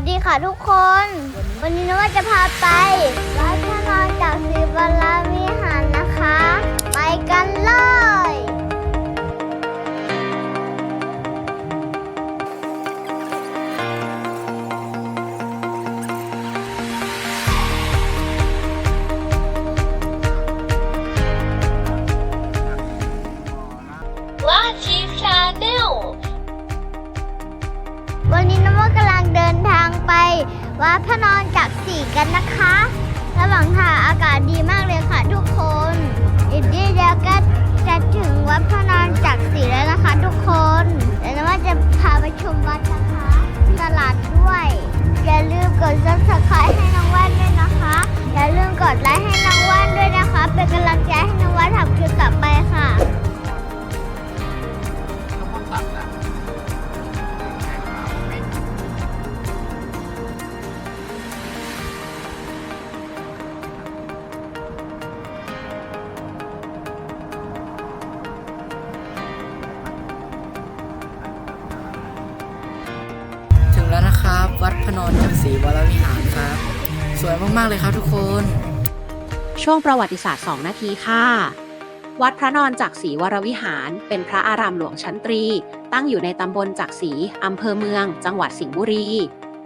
วัสดีค่ะทุกคน วันนี้นว่าจะพาไปวัดพระนอนจากศรีวรวิหารนะคะ ไปกันเลย ดพระนอนจากสีกันนะคะ ระหว่างทางอากาศดีมากเลยค่ะทุกคนอีกนิดเดียวก็จะถึงวัดพระนอนจากสีแล้วนะคะ วัดพระนอนจากศรีวรวิหารครับ สวยมากๆเลยครับทุกคน ช่วงประวัติศาสตร์ 2 นาทีค่ะ วัดพระนอนจักรีวรวิหาร เป็นพระอารามหลวงชั้นตรี ตั้งอยู่ในตำบลจักรีอำเภอเมือง จังหวัดสิงห์บุรี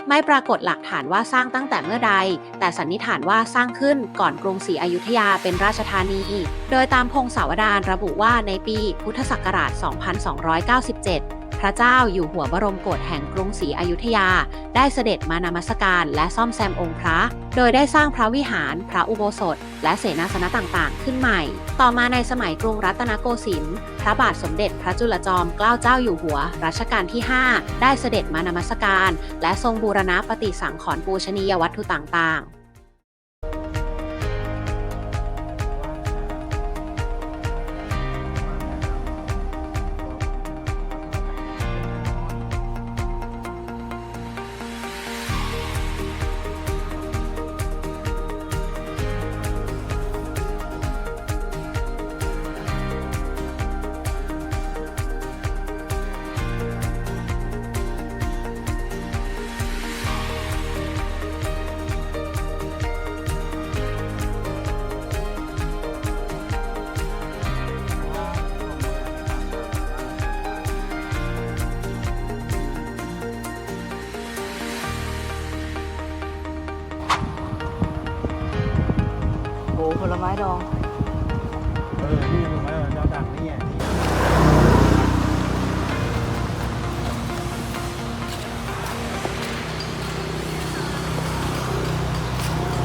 ไม่ปรากฏหลักฐานว่าสร้างตั้งแต่เมื่อใด แต่สันนิษฐานว่าสร้างขึ้นก่อนกรุงศรีอยุธยาเป็นราชธานี โดยตามพงศาวดารระบุว่าในปีพุทธศักราช 2297 พระเจ้าอยู่หัวบรมโกศแห่งกรุงศรีอยุธยา ได้เสด็จมานมัสการและซ่อมแซมองค์พระ โดยได้สร้างพระวิหาร พระอุโบสถ และเสนาสนะต่างๆ ขึ้นใหม่ ต่อมาในสมัยกรุงรัตนโกสินทร์พระบาทสมเด็จพระจุลจอมเกล้าเจ้าอยู่หัว รัชกาลที่ 5 ได้เสด็จมานมัสการ และทรงบูรณะปฏิสังขรณ์ปูชนียวัตถุต่างๆ ผลไม้ดอง เออนี่ผมว่าเจ้าดังนี่ไง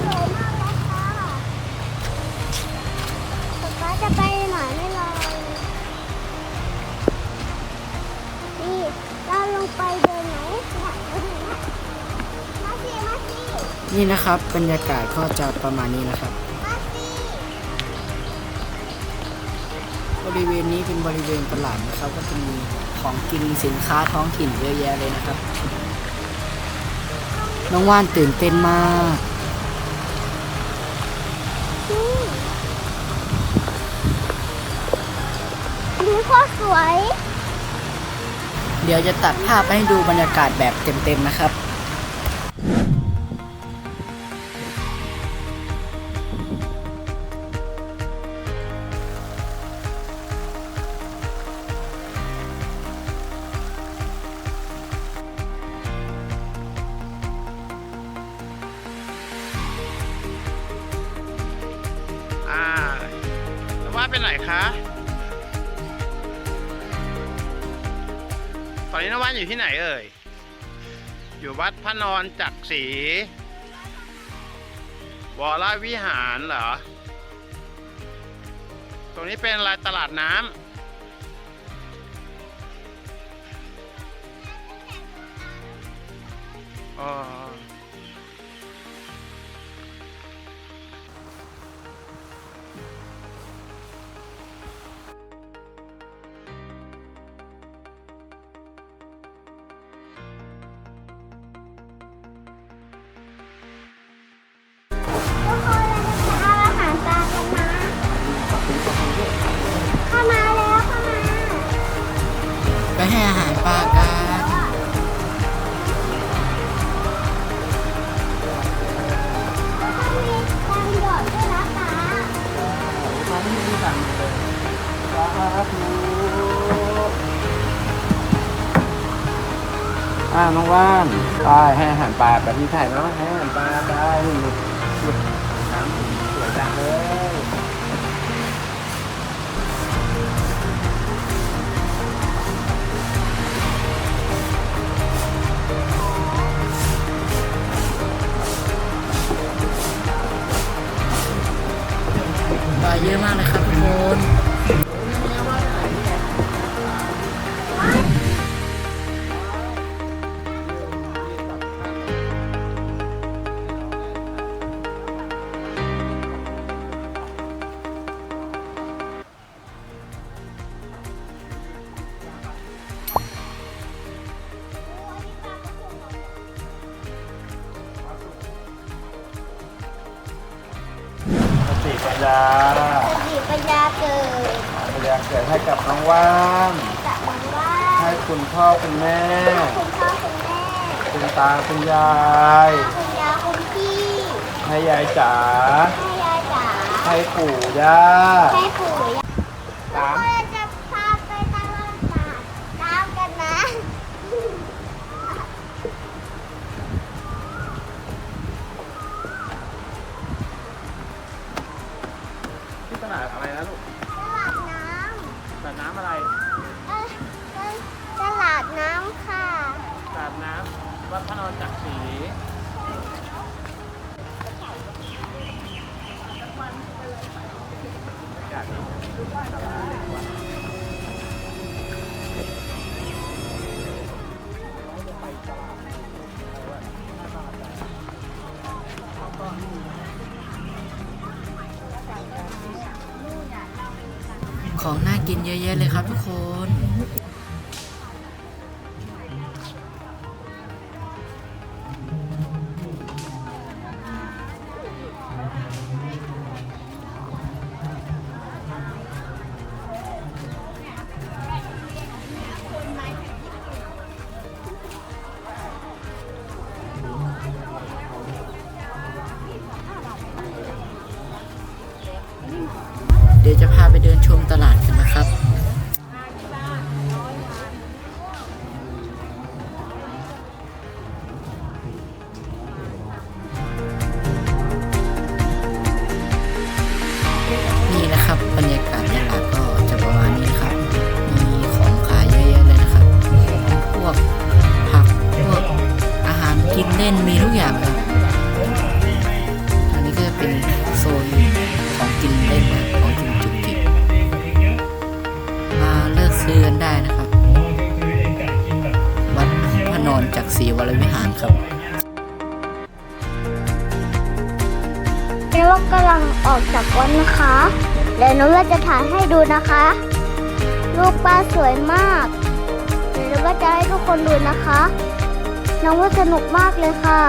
สวยมากเลยค่ะป๊าป๊าจะไปไหนไม่รอนี่เราลงไปเดินไหนไหนไปไหนนะมาสิมาสิ นี่นะครับบรรยากาศก็จะประมาณนี้นะครับ บริเวณนี้เป็นบริเวณตลาดนะครับก็จะมีของกินสินค้าท้องถิ่นเยอะแยะเลยนะครับ น้องว่านตื่นเต้นมากนี่ดูโคตรสวย เดี๋ยวจะตัดภาพไปให้ดูบรรยากาศแบบเต็มๆนะครับ แล้วว่าเป็นไหนคะ ตอนนี้นว่านอยู่ที่ไหนเอ่ย อยู่วัดพระนอนจักรีวรวิหารเหรอ ตรงนี้เป็นอะไรตลาดน้ำ ให้อาหารปลากันมาที่นี่ก่อนสาธุอ่าน้องว่านไปให้อาหารปลาแบบที่ไทยเนาะให้อาหารปลาไป ติปัญญาสีปัญญาเกิดปัญญาเกิดให้กับน้องว่านจากมันว่าให้คุณพ่อคุณแม่ คุณพ่อคุณแม่คุณตาคุณยาย คุณยาคุณพี่ให้ยายจ๋าให้ยายจ๋าให้ปู่ย่าให้ปู่ำวัดพระนอนจักรีของน่ากินเยอะแยะเลยครับทุกคน กำลังออกจากวัดนะคะ เดี๋ยวนูว่าจะถ่ายให้ดูนะคะลูกปลาสวยมาก เดี๋ยวนูว่าจะให้ทุกคนดูนะคะ น้องว่าสนุกมากเลยค่ะ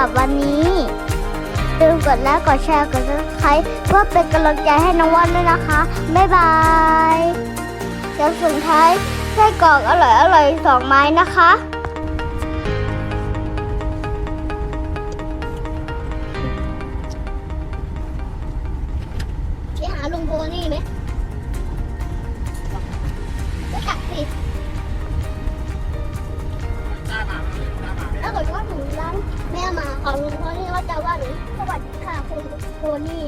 หรับวันนี้ลืมกดไลค์กดแชร์กด subscribe เพื่อเป็นกำลังใจให้น้องวันด้วยนะคะ บ๊ายบายเดี๋ยวสุดท้ายไส้กรอกอร่อยอร่อยๆสองไม้นะคะ ร้านแม่มาของลุงโทนี่ก็จะว่าหนูสวัสดีค่ะคุณโทนี่